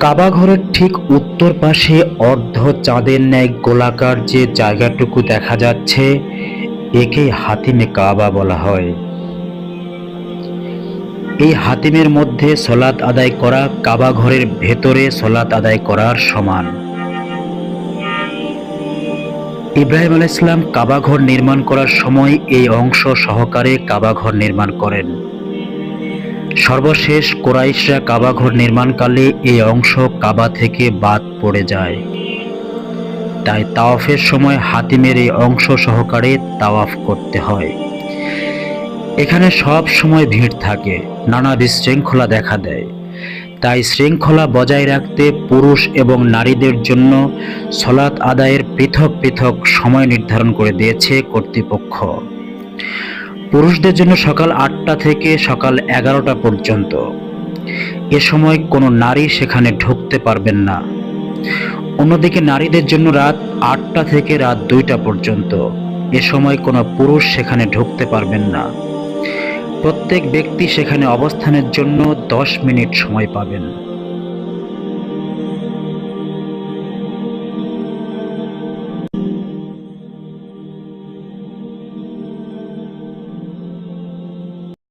কাবা ঘরের ঠিক উত্তর পাশে অর্ধ চাঁদের ন্যায় গোলাকার যে জায়গাটুকু দেখা যাচ্ছে, একেই হাতিমে কাবা বলা হয়। এই হাতিমের মধ্যে সলাৎ আদায় করা কাবা ঘরের ভেতরে সলাৎ আদায় করার সমান। ইব্রাহিম আলাইহিস সালাম কাবা ঘর নির্মাণ করার সময় এই অংশ সহকারে কাবা ঘর নির্মাণ করেন। সর্বশেষ কোরাইশরা কাবা ঘর নির্মাণকালে এই অংশ কাবা থেকে বাদ পড়ে যায়। তাই তাওয়াফের সময় হাতিমের এই অংশ সহকারে তাওয়াফ করতে হয়। এখানে সব সময় ভিড় থাকে, নানা বিশৃঙ্খলা দেখা দেয়। তাই শৃঙ্খলা বজায় রাখতে পুরুষ এবং নারীদের জন্য সলাৎ আদায়ের পৃথক পৃথক সময় নির্ধারণ করে দিয়েছে কর্তৃপক্ষ। পুরুষদের জন্য সকাল আটটা থেকে সকাল এগারোটা পর্যন্ত। এ সময় কোনো নারী সেখানে ঢুকতে পারবেন না। অন্যদিকে নারীদের জন্য রাত আটটা থেকে রাত দুইটা পর্যন্ত। এ সময় কোনো পুরুষ সেখানে ঢুকতে পারবেন না। প্রত্যেক ব্যক্তি সেখানে অবস্থানের জন্য দশ মিনিট সময় পাবেন।